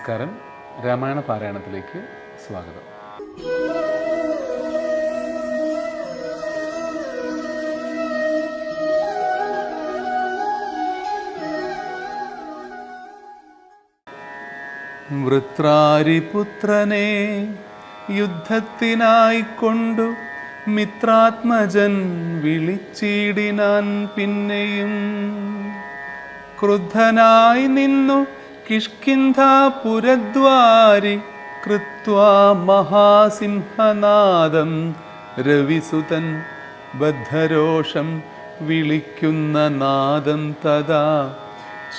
നമസ്കാരം. രാമായണ പാരായണത്തിലേക്ക് സ്വാഗതം. വൃത്രാരിപുത്രനെ യുദ്ധത്തിനായിക്കൊണ്ടു മിത്രാത്മജൻ വിളിച്ചിടിനാൻ പിന്നെയും ക്രുദ്ധനായി നിന്നു കിഷ്കിന്ധാപുരദ്വാരി കൃത്വാ മഹാസിംഹനാദം. രവിസുതൻ ബദ്ധരോഷം വിളിക്കുന്ന നാദം തദാ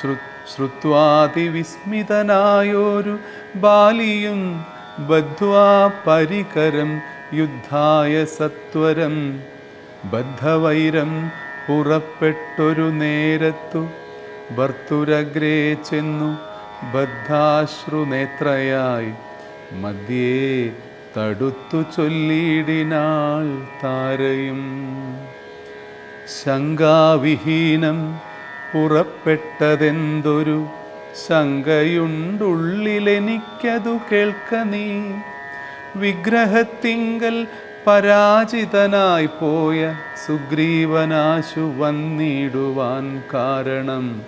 ശ്രു ശ്രുത്വാതിവിസ്മിതനായോരു ബാലിയും ബദ്ധ്വാ പരികരം യുദ്ധായ സത്വരം. ബദ്ധവൈരം പുറപ്പെട്ടൊരു നേരത്തു ഭർത്തുരഗ്രേ ചെന്നു ബദ്ധാശ്രുനേത്രയായി മധ്യേ തടുത്തു ചൊല്ലിയിടിനാൾ താരയും. ശങ്കാവിഹീനം പുറപ്പെട്ടതെന്തൊരു ശങ്കയുണ്ടുള്ളിലെനിക്കതു കേൾക്ക നീ. വിഗ്രഹത്തിങ്കൽ പരാജിതനായി പോയ സുഗ്രീവനാശു വന്നിടുവാൻ കാരണം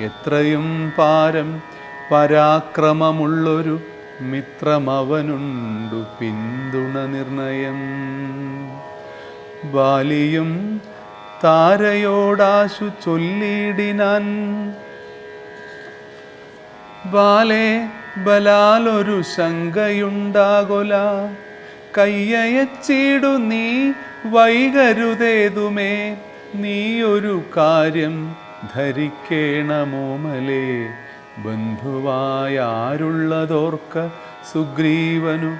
എത്രയും പാരം പരാക്രമമുള്ളൊരു മിത്രമവനുണ്ടു പിന്തുണ നിർണയം ബാലിയും താരയോടാശു ചൊല്ലിയിടിനാൻ ബാലെ ബലാലൊരു ശങ്കയുണ്ടാകൊല. കയ്യയച്ചിടു നീ വൈകരുതേതുമേ. നീ ഒരു കാര്യം ധരിക്കേണമോമലേ. ബന്ധുവായാരുള്ളതോർക്ക സുഗ്രീവനു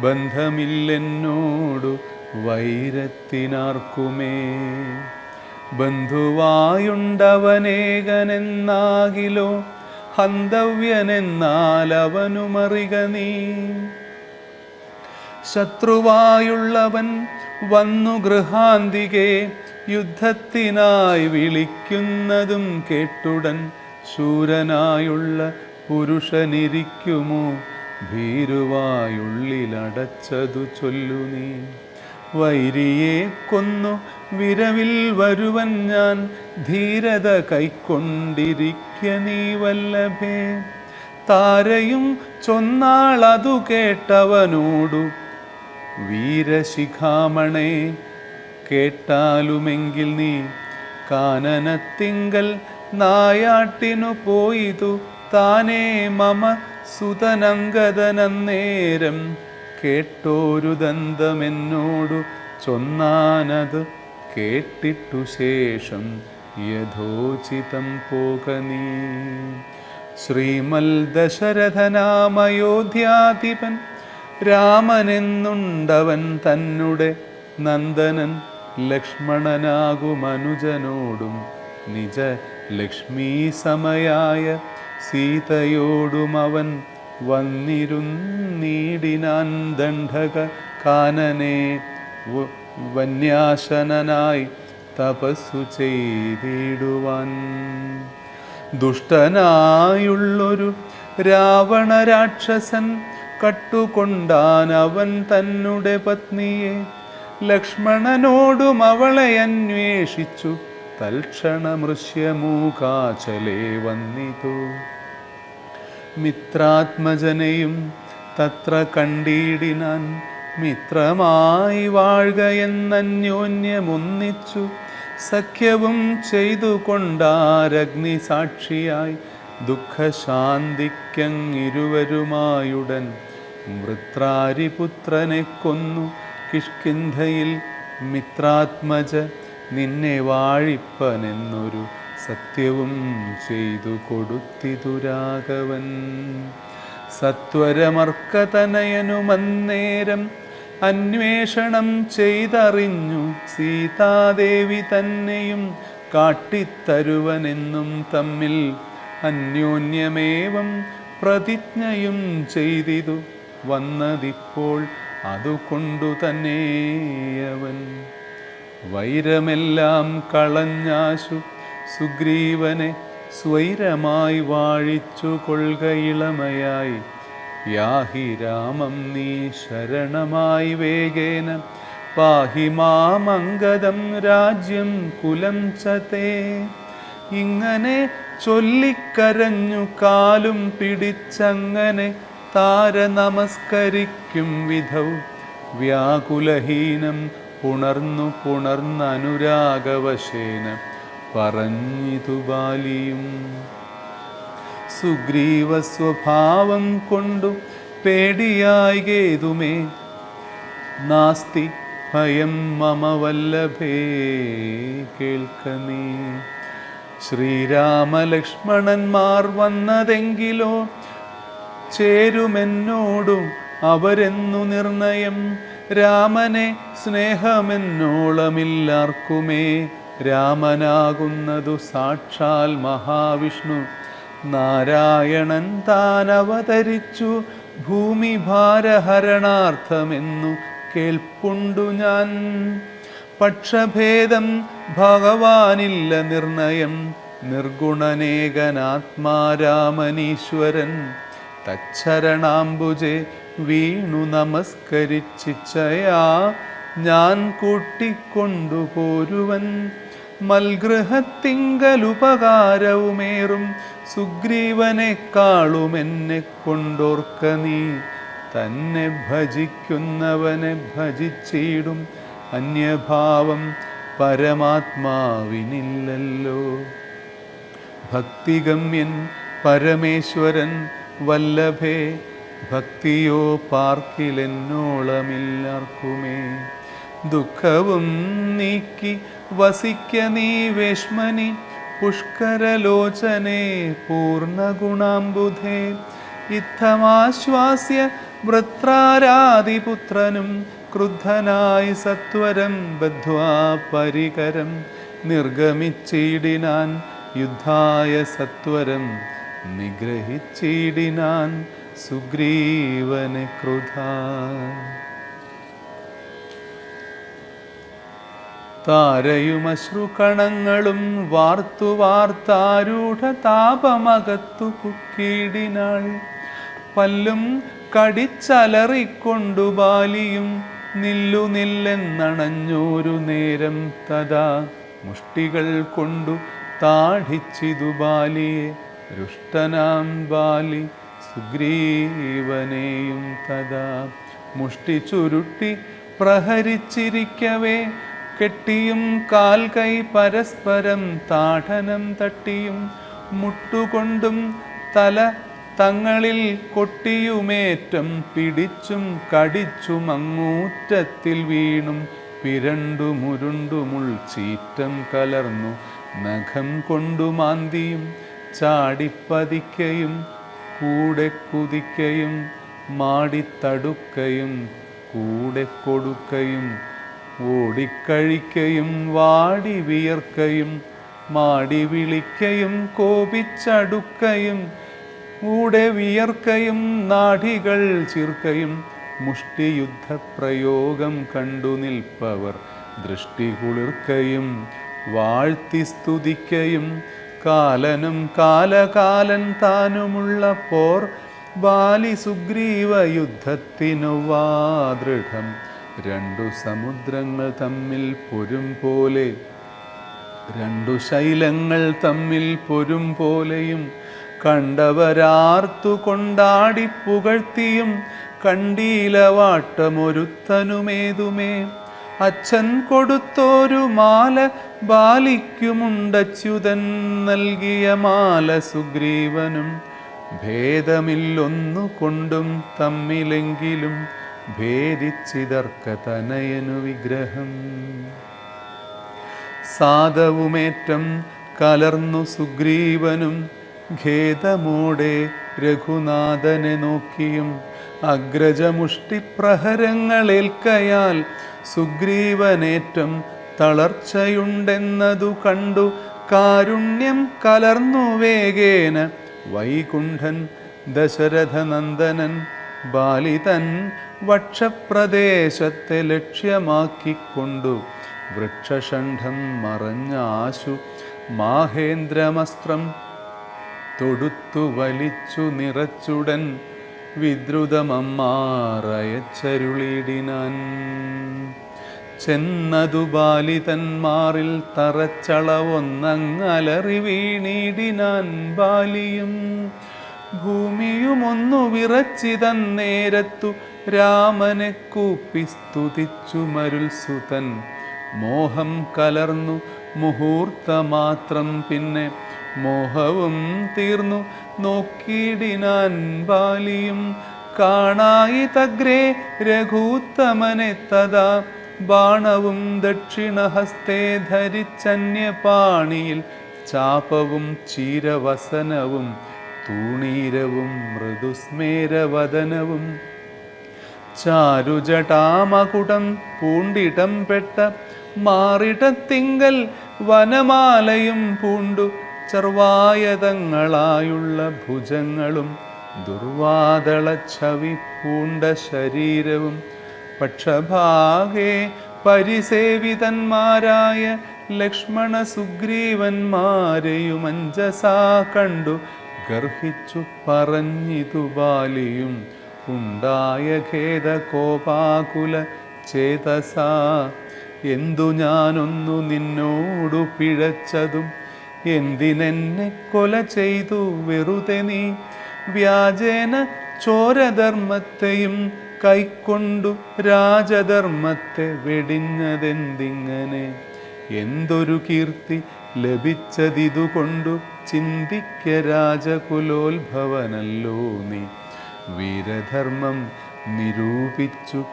ബന്ധമില്ലെന്നോടു വൈരത്തിനാർക്കുമേ. ബന്ധുവായുണ്ടവനേകനെന്നാകിലോ ഹന്തവ്യനെന്നാൽ അവനുമറിക നീ. ശത്രുവായുള്ളവൻ വന്നു ഗൃഹാന്തികെ യുദ്ധത്തിനായി വിളിക്കുന്നതും കേട്ടുടൻ ശൂരനായുള്ള പുരുഷനിരിക്കുമോ? ഭീരുവായുള്ളിലടച്ചതു ചൊല്ലു നീ. വൈരിയെ കൊന്നു വിരവിൽ വരുവൻ ഞാൻ. ധീരത കൈക്കൊണ്ടിരിക്ക നീ വല്ലഭേ. താരയും ചൊന്നാളതു കേട്ടവനോടു വീരശിഖാമണേ. കേട്ടാലുമെങ്കിൽ നീ കാനനത്തിങ്കൽ നായാട്ടിനു പോയിതു താനേ മമ സുതനങ്കതനന്നേരം കേട്ടോരു ദന്തമെന്നോടു ചൊന്നാനത് കേട്ടിട്ടു ശേഷം യഥോചിതം പോക നീ. ശ്രീമൽ ദശരഥനാമയോധ്യാധിപൻ രാമനെന്നുണ്ടവൻ തന്നെ നന്ദനൻ ലക്ഷ്മണനാകുമനുജനോടും നിജ ലക്ഷ്മീ സമയായ സീതയോടും അവൻ വന്നിരുന്നീടിനാൻ ദണ്ഡക കാനനെ വന്യാശനായി തപസ്സു ചെയ്തിടുവാൻ. ദുഷ്ടനായുള്ളൊരു രാവണ രാക്ഷസൻ കട്ടുകൊണ്ടാൻ അവൻ തന്നെ പത്നിയെ. ലക്ഷ്മണനോടും അവളെ അന്വേഷിച്ചു. തൽക്ഷണമൃശ്യമൂകാചലേ വന്നിതു. മിത്രാത്മജനെയും തത്ര കണ്ടിടിനാൻ മിത്രമായി വാഴുകയെന്നന്യോന്യമൊന്നിച്ചു സഖ്യവും ചെയ്തു കൊണ്ടാരഗ്നി സാക്ഷിയായി ദുഃഖശാന്തിക്കങ്ങിരുവരുമായുടൻ വൃത്രാരിപുത്രനെ കൊന്നു കിഷ്കിന്ധയിൽ മിത്രാത്മജ നിന്നെ വാഴിപ്പനെന്നൊരു സത്യവും ചെയ്തു കൊടുത്തിതു രാഘവൻ. സത്വരമർക്കതനയനുമന്നേരം അന്വേഷണം ചെയ്തറിഞ്ഞു സീതാദേവി തന്നെയും കാട്ടിത്തരുവനെന്നും തമ്മിൽ അന്യോന്യമേവം പ്രതിജ്ഞയും ചെയ്തിതു വന്നതിപ്പോൾ അതുകൊണ്ടു തന്നെയവൻ വൈരമെല്ലാം കളഞ്ഞാശു സുഗ്രീവനെ സ്വൈരമായി വാഴിച്ചു കൊൾകയിളമയായി യാഹി രാമം നീ ശരണമായി വേഗേന പാഹി മാമംഗതം രാജ്യം കുലം ചതേ. ഇങ്ങനെ ചൊല്ലിക്കരഞ്ഞു കാലും പിടിച്ചങ്ങനെ താര നമസ്കരിക്കും വിധൗ. വ്യാകുലഹീനം പുണർന്നു പുണർന്നനുരാഗവശേന പറഞ്ഞിതു ബാലിയും. സുഗ്രീവ സ്വഭാവം കൊണ്ടു പേടിയായി ഗേതുമേ നാസ്തി ഭയം മമ വല്ലഭേ കേൾക്കനീ ശ്രീരാമലക്ഷ്മണന്മാർ വന്നതെങ്കിലോ ചേരുമെന്നോടും അവരെന്നു നിർണയം രാമനെ സ്നേഹമെന്നോളമില്ലാർക്കുമേ. രാമനാകുന്നതു സാക്ഷാൽ മഹാവിഷ്ണു. നാരായണൻ താൻ അവതരിച്ചു ഭൂമി ഭാരഹരണാർത്ഥമെന്നു കേൾപ്പുണ്ടു ഞാൻ. പക്ഷഭേദം ഭഗവാനില്ല നിർണയം. നിർഗുണനേകനാത്മാരാമനീശ്വരൻ. തച്ചരണാംബുജെ വീണു നമസ്കരിച്ചിച്ചയാ. ഞാൻ കൂട്ടിക്കൊണ്ടുപോരുവൻ മൽഗൃഹത്തിങ്കലുപകാരവുമേറും. സുഗ്രീവനെക്കാളും എന്നെ കൊണ്ടോർക്ക നീ. തന്നെ ഭജിക്കുന്നവനെ ഭജിച്ചിടും. അന്യഭാവം പരമാത്മാവിനില്ലല്ലോ. ഭക്തിഗമ്യൻ പരമേശ്വരൻ വല്ലഭേ ഭക്തിയോ പാർക്കിലെന്നോളമില്ലാർക്കുമേ. ദുഃഖവും നീക്കി വസിക്ക നീ വേഷ്മനി പുഷ്കരലോചനെ പൂർണഗുണാംബുധേ ഇത്തമാശ്വാസ്യ വൃത്രാരാതിപുത്രനും ക്രുദ്ധനായി സത്വരം ബദ്ധ്വാ പരികരം. നിർഗമിച്ചിടിനാൻ യുദ്ധായ സത്വരം നിഗ്രഹിച്ചിടിനാൻ സുഗ്രീവനെ ക്രുധാ താരയുമശ്രുകണങ്ങളും വാർത്തു വാർത്താരൂഢ താപമകത്തു കുക്കീടിനാൾ. പല്ലും കടിച്ചലറിക്കൊണ്ടു ബാലിയും നില്ലു നില്ലെന്നണഞ്ഞോരു നേരം തഥാ. മുഷ്ടികൾ കൊണ്ടു താഠിച്ചിതു ബാലിയെ. രുഷ്ടനാം ബാലി സുഗ്രീവനെയും തഥാ മുഷ്ടി ചുരുട്ടി പ്രഹരിച്ചിരിക്കവേ. കെട്ടിയും കാൽ കൈ പരസ്പരം താടനം തട്ടിയും മുട്ടുകൊണ്ടും തല തങ്ങളിൽ കൊട്ടിയുമേറ്റം പിടിച്ചും കടിച്ചും അങ്ങൂറ്റത്തിൽ വീണും പിരണ്ടു മുരുണ്ടുമുൾ ചീറ്റം കലർന്നു നഖം കൊണ്ടു മാന്തിയും ചാടിപ്പതിക്കയും കൂടെ കുതിക്കയും മാടിത്തടുക്കയും കൂടെ കൊടുക്കയും ഓടിക്കഴിക്കയും വാടി വിയർക്കയും മാടി വിളിക്കയും കോപിച്ചടുക്കയും കൂടെ വിയർക്കയും നാഡികൾ മുഷ്ടിയുദ്ധ മുഷ്ടിയുദ്ധപ്രയോഗം കണ്ടു നിൽപ്പവർ ദൃഷ്ടി കുളിർക്കയും വാഴ്ത്തി സ്തുതിക്കയും കാലനും കാലകാലൻ താനുമുള്ള പോർ. ബാലി സുഗ്രീവ യുദ്ധത്തിനു വാദൃഢം രണ്ടു സമുദ്രങ്ങൾ തമ്മിൽ പൊരും പോലെ. രണ്ടു ശൈലങ്ങൾ തമ്മിൽ പൊരും പോലെയും. കണ്ടവരാർത്തു കൊണ്ടാടി പുകഴ്ത്തിയും. കണ്ടീലവാട്ടമൊരുത്തനുമേതുമേ. അച്ഛൻ കൊടുത്തോരു മാല ബാലിക്കുമുണ്ടച്യുതൻ നൽകിയ മാല സുഗ്രീവനും ഭേദമില്ലൊന്നു കൊണ്ടും തമ്മിലെങ്കിലും ഭേദിച്ചിതർക്ക തനയനു വിഗ്രഹം. സാധവുമേറ്റം കലർന്നു സുഗ്രീവനും ഖേദമോടെ രഘുനാഥനെ നോക്കിയും അഗ്രജമുഷ്ടിപ്രഹരങ്ങളേൽക്കയാൽ സുഗ്രീവനേറ്റം തളർച്ചയുണ്ടെന്നതു കണ്ടു. കാരുണ്യം കലർന്നു വേഗേന. വൈകുണ്ഠൻ ദശരഥനന്ദനൻ ബാലിതൻ വക്ഷപ്രദേശത്തെ ലക്ഷ്യമാക്കിക്കൊണ്ടു. വൃക്ഷഷണ്ഠം മറഞ്ഞാശു. മാഹേന്ദ്രമസ്ത്രം തൊടുത്തു വലിച്ചു നിറച്ചുടൻ. വിദ്രുതമമ്മാറയച്ചരുളിടിനാൻ. ചെന്നതു ബാലിതന്മാറിൽ തറച്ചളവൊന്നങ്ങലറി വീണിടിനാൻ ബാലിയും. ഭൂമിയുമൊന്നു വിറച്ചിതന്നേരത്തു രാമനെ കൂപ്പി സ്തുതിച്ചു മരുൽസുതൻ മോഹം കലർന്നു മുഹൂർത്തമാത്രം പിന്നെ മോഹവും തീർന്നു നോക്കിയിടിനാൻ ബാലിയും കാണായി തഗ്രേ രഘൂത്തമനെ തഥാ ബാണവും ദക്ഷിണഹസ്തേ ധരിച്ചന്യപാണിയിൽ ചാപവും ചീരവസനവും തൂണീരവും മൃദുസ്മേരവദനവും. ചാരുജടാമകുടം പൂണ്ടിടം പെട്ട മാറിടത്തിങ്കൽ വനമാലയും പൂണ്ടു ചർവായതങ്ങളായുള്ള ഭുജങ്ങളും ദുർവാതള ചവി പൂണ്ട ശരീരവും. പക്ഷഭാഗേ പരിസേവിതന്മാരായ ലക്ഷ്മണ സുഗ്രീവന്മാരെയും അഞ്ജസാ കണ്ടു. ഗർഹിച്ചു പറഞ്ഞിതു ബാലിയും. ഉണ്ടായ ഖേദ കോപാകുല ചേതസ. എന്തു ഞാനൊന്നു നിന്നോടു പിഴച്ചതും എന്തിനെന്നെ കൊല ചെയ്തു വെറുതെ നീ? വ്യാജേന ചോരധർമ്മത്തെയും കൈക്കൊണ്ടു രാജധർമ്മത്തെ വെടിഞ്ഞതെന്തിങ്ങനെ? എന്തൊരു കീർത്തി ലഭിച്ചതിതുകൊണ്ടു ചിന്തിക്ക രാജകുലോത്ഭവനല്ലോ നീ. വീരധർമ്മം നിരൂപിച്ചു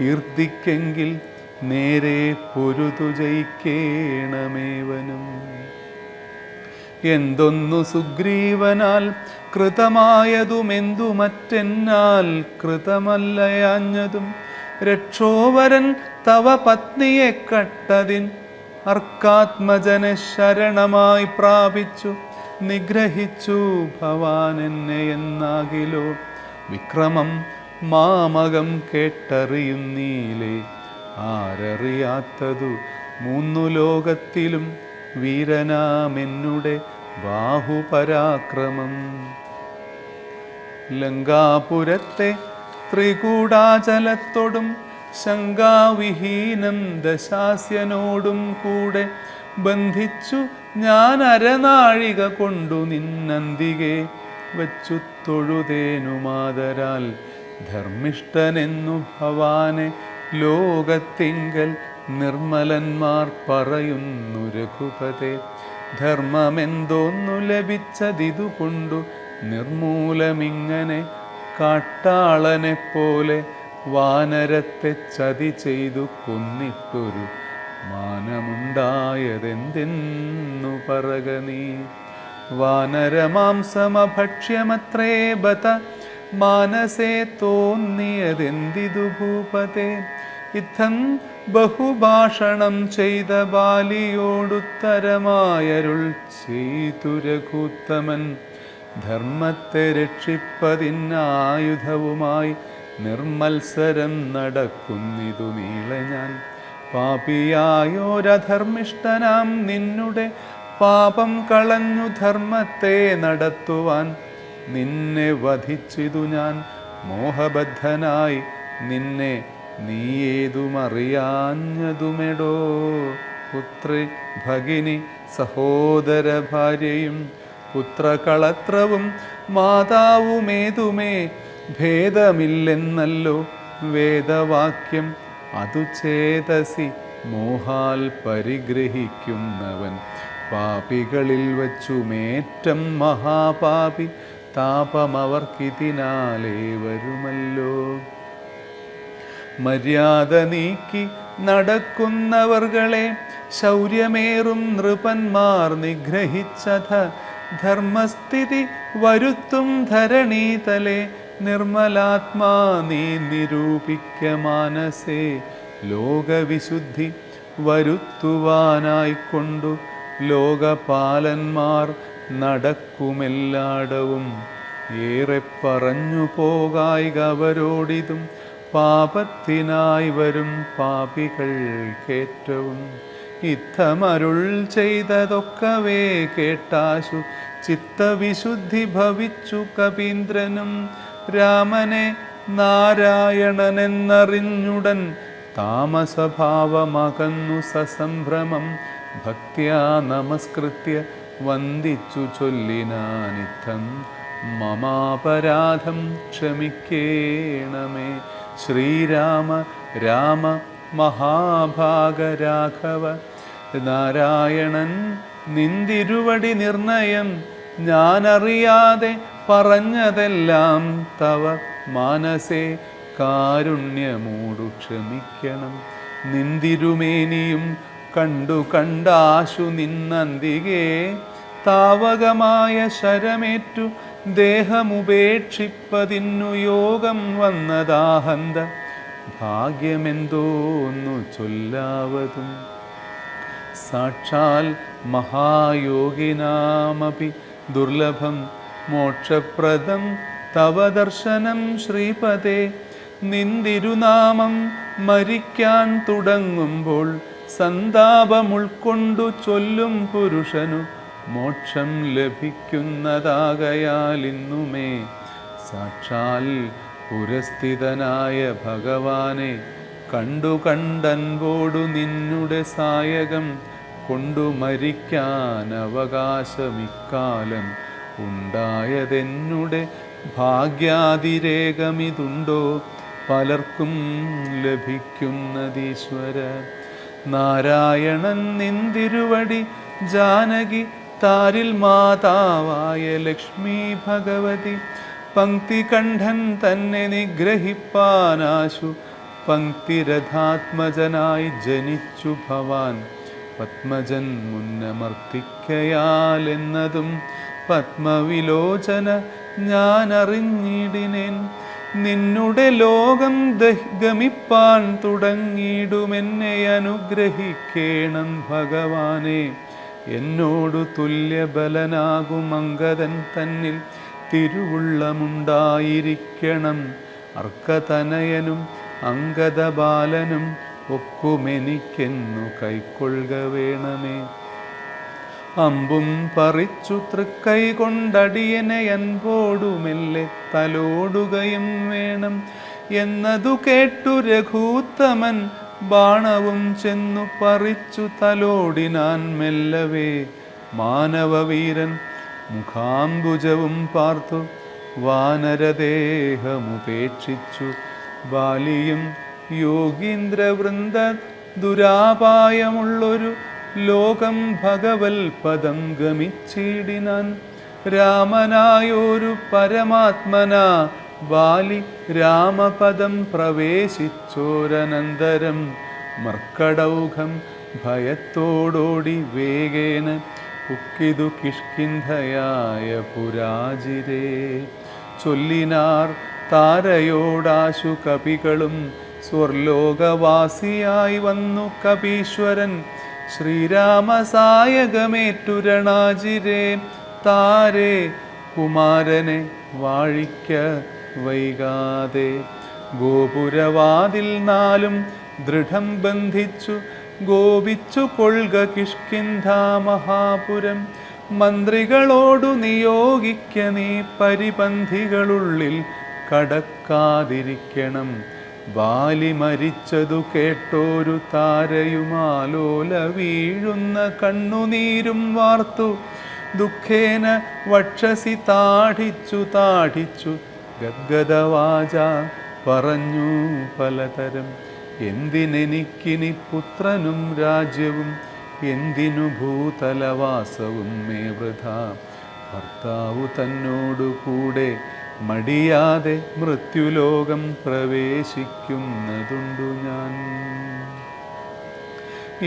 കീർത്തിക്കെങ്കിൽ നേരെ പൊരുതു ജയിക്കേണമേവനും. എന്തൊന്നു സുഗ്രീവനാൽ കൃതമായതുമെന്തു മറ്റെന്നാൽ കൃതമല്ലയാഞ്ഞതും രക്ഷോവരൻ തവ പത്നിയെ കട്ടതിൻ അർക്കാത്മജനെ ശരണമായി പ്രാപിച്ചു. നിഗ്രഹിച്ചു ഭവാൻ എന്നെ എന്നാകിലോ? വിക്രമം മാമകം കേട്ടറിയുന്നീലേ? ആരറിയാത്തതു മൂന്നു ലോകത്തിലും വീരനാമെന്നുടെ ബാഹുപരാക്രമം. ലങ്കാപുരത്തെ ത്രികൂടാചലത്തോടും ശങ്കാവിഹീനം ദശാസ്യനോടും കൂടെ ബന്ധിച്ചു ഞാൻ അരനാഴിക കൊണ്ടു നിന്നന്തികെ വച്ചു തൊഴുതേനുമാതരാൽ ധർമ്മിഷ്ഠനെന്നു ഭവാനെ ലോകത്തിങ്കൽ നിർമ്മലന്മാർ പറയുന്നു രഘുപതേ ധർമ്മമെന്തോന്നു ലഭിച്ചതിതുകൊണ്ടു നിർമൂലമിങ്ങനെ കാട്ടാളനെ പോലെ വാനരത്തെ ചതി ചെയ്തു കൊന്നിട്ടൊരു മാനമുണ്ടായതെന്തെന്നു പറക നീ. വാനരമാംസമഭക്ഷ്യമത്രേ ബത മാനസേ തോന്നിയതെന്തിതു ഭൂപതേ. ഇത്തം ബഹുഭാഷണം ചെയ്ത ബാലിയോടുത്തരമായരുൾ ചെയ്തു രഘുത്തമൻ. ധർമ്മത്തെ രക്ഷിപ്പതിനായുധവുമായി നിർമത്സരം നടക്കുന്നിതു നീളെ ഞാൻ. പാപിയായോരധർമ്മിഷ്ടനാം നിന്നുടെ പാപം കളഞ്ഞു ധർമ്മത്തെ നടത്തുവാൻ നിന്നെ വധിച്ചിതു ഞാൻ. മോഹബദ്ധനായി നിന്നെ നീ ഏതുമറിയാഞ്ഞതുമെടോ പുത്രി ഭഗിനി സഹോദര ഭാര്യയും പുത്രകളത്രവും മാതാവുമേതുമേ? ഭേദമില്ലെന്നല്ലോ വേദവാക്യം. അതു ചേതസി മോഹാൽ പരിഗ്രഹിക്കുന്നവൻ. പാപികളിൽ വച്ചുമേറ്റം മഹാപാപി. താപമവർക്കിതിനാലേ വരുമല്ലോ. മര്യാദ നീക്കി നടക്കുന്നവർകളെ ശൗര്യമേറും നൃപന്മാർ നിഗ്രഹിച്ചത. ധർമ്മസ്ഥിതി വരുത്തും ധരണീതലെ നിർമ്മലാത്മാ നീ നിരൂപിക്ക മാനസേ. ലോകവിശുദ്ധി വരുത്തുവാനായിക്കൊണ്ടു ലോകപാലന്മാർ നടക്കുമെല്ലാടവും. ഏറെ പറഞ്ഞു പോകായിക അവരോടിതും പാപത്തിനായി വരും പാപികൾ പാപികൾക്കേറ്റവും ഇത്തമരുൾ ചെയ്തതൊക്കവേ കേട്ടാശു. ചിത്തവിശുദ്ധി ഭവിച്ചു കപീന്ദ്രനും. രാമനെ നാരായണനെന്നറിഞ്ഞുടൻ താമസഭാവമകന്നു സസംഭ്രമം. ഭക്ത്യാ നമസ്കൃത്യ വന്ദിച്ചു ചൊല്ലിനാനിത്തം. മമാപരാധം ക്ഷമിക്കേണമേ. ശ്രീരാമ രാമ മഹാഭാഗരാഘവ നാരായണൻ നിന്തിരുവടി നിർണയം ഞാനറിയാതെ പറഞ്ഞതെല്ലാം തവ മാനസേ കാരുണ്യമൂടു ക്ഷമിക്കണം. നിന്തിരുമേനിയും കണ്ടു കണ്ടാശു നിന്നന്തികേ താവകമായ ശരമേറ്റു ദേഹമുപേക്ഷിപ്പതിന്നു യോഗം വന്നതാഹന്ത. ഭാഗ്യമെന്തോന്നു ചൊല്ലാവതും. സാക്ഷാൽ മഹായോഗിനാമപി ദുർലഭം മോക്ഷപ്രദം. തവ ദർശനം ശ്രീപദേ. നിന്തിരുനാമം മരിക്കാൻ തുടങ്ങുമ്പോൾ സന്താപമുൾക്കൊണ്ടു ചൊല്ലും പുരുഷനു മോക്ഷം ലഭിക്കുന്നതാകയാൽ ഇന്നുമേ സാക്ഷാൽ പുരസ്ഥിതനായ ഭഗവാനെ കണ്ടു കണ്ടൻപോടു നിന്നുടെ സായകം കൊണ്ടു മരിക്കാൻ അവകാശമിക്കാലം ഉണ്ടായതെന്നുടെ ഭാഗ്യാതിരേകമിതുണ്ടോ? പലർക്കും ലഭിക്കുന്നതീശ്വര. നാരായണൻ നിന്തിരുവടി ജാനകി താരിൽ മാതാവായ ലക്ഷ്മി ഭഗവതി പങ്ക്തികണ്ഠൻ തന്നെ നിഗ്രഹിപ്പാനാശു. പങ്ക്തിരഥാത്മജനായി ജനിച്ചു ഭവാൻ. പത്മജൻ മുന്നമർത്തിക്കയാൽ എന്നതും പത്മവിലോചന ഞാൻ അറിഞ്ഞിടിനേൻ നിന്നുടെ ലോകം ദഹ്ഗമിപ്പാൻ തുടങ്ങിയിടുമെന്നെ അനുഗ്രഹിക്കേണം ഭഗവാനെ. എന്നോടു തുല്യബലനാകും അങ്കദൻ തന്നിൽ തിരുവുള്ളമുണ്ടായിരിക്കണം. അർക്കതനയനും അങ്കദബാലനും ഒക്കുമെനിക്കെന്നു കൈക്കൊള്ളുക വേണമേ. അമ്പും പറിച്ചു തൃക്കൈ കൊണ്ടടിയനെ അൻപോടുമെല്ലെ തലോടുകയും വേണം. എന്നതു കേട്ടു രഘൂത്തമൻ ബാണവും ചെന്നു പറിച്ചു തലോടിനാൻ മെല്ലവേ. മാനവവീരൻ മുഖാംബുജവും പാർത്തു വാനരദേഹമുപേക്ഷിച്ചു. ബാലിയും യോഗീന്ദ്രവൃന്ദ ദുരാപായമുള്ളൊരു ലോകം ഭഗവൽ പദം ഗമിച്ചിടിനാൻ. രാമനായൊരു പരമാത്മന ബാലി രാമപദം പ്രവേശിച്ചോരനന്തരം മർക്കടൗഘം ഭയത്തോടോടി വേഗേന ഉക്കിതു കിഷ്കിന്ധയായ പുരാജിരേ. ചൊല്ലിനാർ താരയോടാശു കപികളും സ്വർലോകവാസിയായി വന്നു കപീശ്വരൻ. ശ്രീരാമസായകമേറ്റുരണാജിരേ താരേ കുമാരനെ വാഴിക്ക വൈകാതെ ഗോപുരവാതിൽ നാലും ദൃഢം ബന്ധിച്ചു ഗോപിച്ചു കൊൾക കിഷ്കിന്ധാ മഹാപുരം. മന്ത്രികളോടു നിയോഗിക്ക നീ പരിപന്ധികളുള്ളിൽ കടക്കാതിരിക്കണം. ബാലി മരിച്ചതു കേട്ടോരു താരയുമാലോല വീഴുന്ന കണ്ണുനീരും വാർത്തു. ദുഃഖേന വക്ഷസി താഠിച്ചു താഠിച്ചു ഗദ്ഗദവാച പറഞ്ഞു പലതരം. എന്തിനെനിക്കിനി പുത്രനും രാജ്യവും എന്തിനു ഭൂതലവാസവും മേ വൃഥ. ഭർത്താവു തന്നോടു കൂടെ മടിയാതെ മൃത്യുലോകം പ്രവേശിക്കുന്നതുണ്ടു ഞാൻ.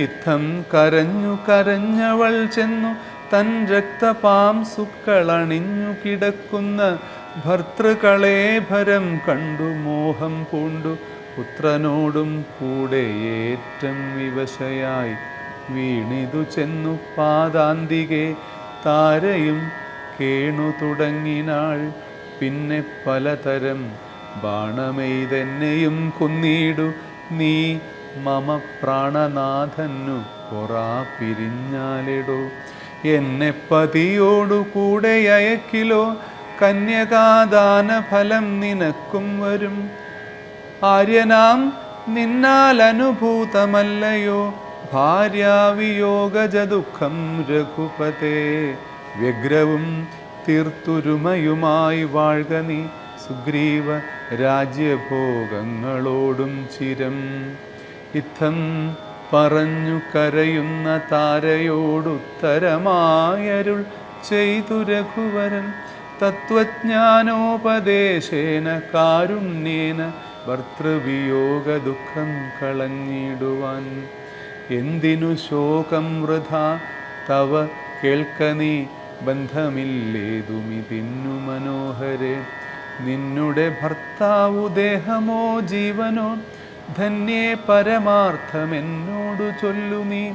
ഇത്തം കരഞ്ഞു കരഞ്ഞവൾ ചെന്നു തൻ രക്തപാംസുക്കളണിഞ്ഞു കിടക്കുന്ന ഭർത്തൃകളേഭരം കണ്ടു മോഹം പൂണ്ടു. പുത്രനോടും കൂടെ ഏറ്റം വിവശയായി വീണിതു ചെന്നു പാതാന്തികെ താരയും കേണു തുടങ്ങിനാൾ പിന്നെ പലതരം ബാണമെയ്തെന്നെയും കുന്നീടു. നീ മമ പ്രാണനാഥന്നു പൊറാ പിരിഞ്ഞാലിടോ. എന്നെ പതിയോടു കൂടെ അയക്കിലോ. കന്യകാദാന ഫലം നിനക്കും വരും. ആര്യനാം നിന്നാൽ അനുഭൂതമല്ലയോ ഭാര്യാവിയോഗജ ദുഃഖം രഘുപതേ. വ്യഗ്രവും തീർത്തുരുമയുമായി വാഴ്ക നീ. സുഗ്രീവ രാജ്യഭോഗങ്ങളോടും ചിരം. ഇത്തം പറഞ്ഞു കരയുന്ന താരയോടുത്തരമായരുൾ ചെയ്തു രഘുവരൻ. തത്വജ്ഞാനോപദേശേന കാരുണ്യേന ഭർത്തൃവിയോഗ ദുഃഖം കളഞ്ഞിടുവാൻ. എന്തിനു ശോകം വൃഥ? തവ കേൾക്ക നീ ബന്ധമില്ലേതുമിതിന്നു മനോഹരെ. നിന്നുടെ ഭർത്താവു ദേഹമോ ജീവനോ ധന്യേ പരമാർത്ഥമെന്നോടു ചൊല്ലു നീ.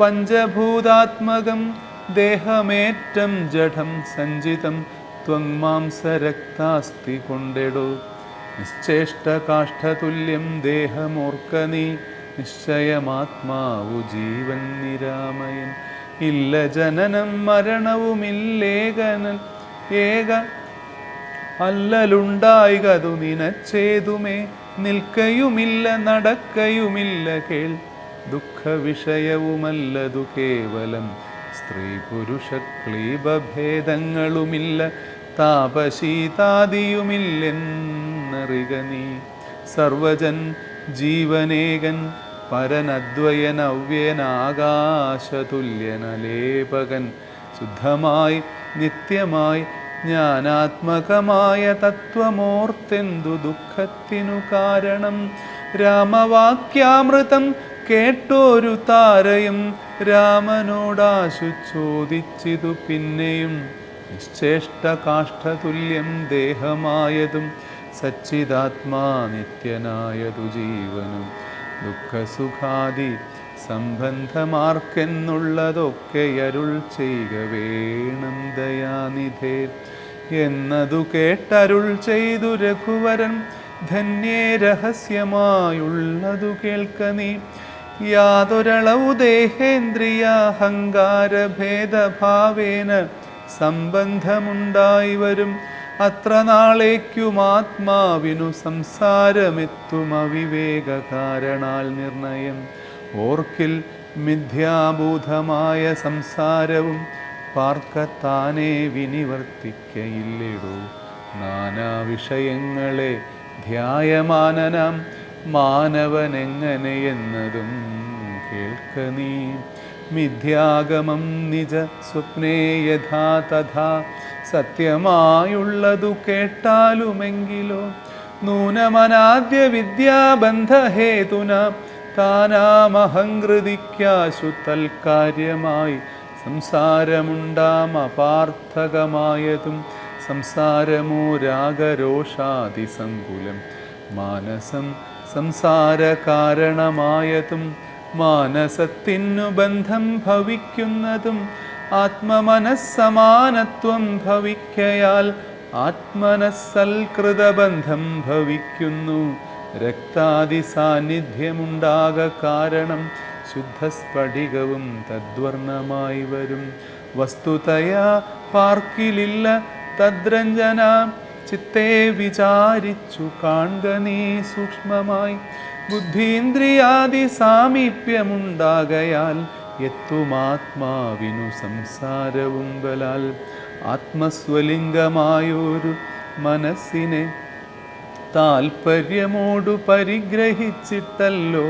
പഞ്ചഭൂതാത്മകം ദേഹമേറ്റം ജഡം സഞ്ചിതം ത്വങ്മാംസരക്താസ്തി കൊണ്ടെടോ. നിശ്ചേഷ്ടകാഷ്ഠതുല്യം ദേഹമോർക്ക നീ നിശ്ചയമാത്മാവു ജീവൻ നിരാമയൻ. ഇല്ല ജനനം മരണവുമില്ലേകനൻ ഏക അല്ലലുണ്ടായികതു നിനച്ചേതുമേ. നിൽക്കയുമില്ല നടക്കയുമില്ല കേൾ. ദുഃഖ വിഷയവുമല്ലതു കേവലം സ്ത്രീ പുരുഷ ക്ലീബഭേദങ്ങളുമില്ല താപശീതാദിയുമില്ലെന്നറിക നീ സർവജൻ ജീവനേകൻ പരനദ്വയനവ്യനാകാശതുല്യനലേപകൻ ശുദ്ധമായി നിത്യമായി ജ്ഞാനാത്മകമായ തത്വമോർത്തെന്തു ദുഃഖത്തിനു കാരണം? രാമവാക്യാമൃതം കേട്ടോരു താരയും രാമനോടാശു ചോദിച്ചിതു പിന്നെയും. നിശ്ചേഷ്ട കാഷ്ഠതുല്യം ദേഹമായതും സച്ചിദാത്മാ നിത്യനായതു ജീവനും. ദുഃഖസുഖാദി സംബന്ധമാർക്കെന്നുള്ളതൊക്കെ അരുൾ ചെയ്യുക വേണം ദയാനിധേ. എന്നതു കേട്ടരുൾ ചെയ്തു രഘുവരൻ ധന്യേ രഹസ്യമായുള്ളതു കേൾക്ക നീ. യാതൊരളവു ദേഹേന്ദ്രിയ അഹങ്കാര ഭേദഭാവേന സംബന്ധമുണ്ടായി വരും. അത്ര നാളേക്കും ആത്മാവിനു സംസാരമെത്തും അവിവേക കാരണാൽ നിർണയം. ഓർക്കിൽ മിഥ്യാബോധമായ സംസാരവും പാർക്കത്താനെ വിനിവർത്തിക്കയില്ലിടൂ. നാനാ വിഷയങ്ങളെ ധ്യായമാനനാം മാനവനെങ്ങനെയെന്നതും കേൾക്ക നീ. മിഥ്യാഗമം നിജ സ്വപ്നേ യഥാ തഥാ. സത്യമായുള്ളതു കേട്ടാലുമെങ്കിലോ? നൂനമനാദ്യ വിദ്യാബന്ധഹേതുന. താനാമഹങ്കൃതിക്കാശു തൽക്കാര്യമായി സംസാരമുണ്ടാം അപാർത്ഥകമായതും. സംസാരമോ രാഗരോഷാതിസങ്കുലം മാനസം സംസാര കാരണമായതും മാനസത്തിനു ബന്ധം ഭവിക്കുന്നതും ആത്മമനസ്സമാനത്വം ഭവിക്കയാൽ ആത്മനസ്സൽകൃതബന്ധം ഭവിക്കുന്നു. രക്താദി സാന്നിധ്യമുണ്ടാക കാരണം ശുദ്ധസ്ഫടികവും തദ്വർണമായി വരും. വസ്തുതയാ പാർക്കിലില്ല തദ്രഞ്ജന ചിത്തെ വിചാരിച്ചു കാണുക നീ സൂക്ഷ്മമായി. ബുദ്ധീന്ദ്രിയാദി സാമീപ്യമുണ്ടാകയാൽ എത്തുമാത്മാവിനു സംസാരവും ബലാൽ ആത്മസ്വലിംഗമായൊരു മനസ്സിനെ താൽപ്പര്യമോടു പരിഗ്രഹിച്ചിട്ടല്ലോ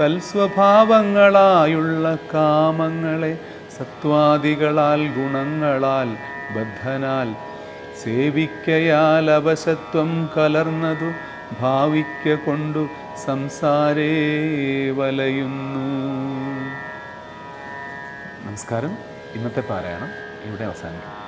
തൽസ്വഭാവങ്ങളായുള്ള കാമങ്ങളെ സത്വാദികളാൽ ഗുണങ്ങളാൽ ബദ്ധനാൽ സേവിക്കയാൽ അവശത്വം കലർന്നതു ഭാവിക്ക കൊണ്ടു സംസാരേ വലയുന്നു. നമസ്കാരം. ഇന്നത്തെ പാരായണം ഇവിടെ അവസാനിക്കും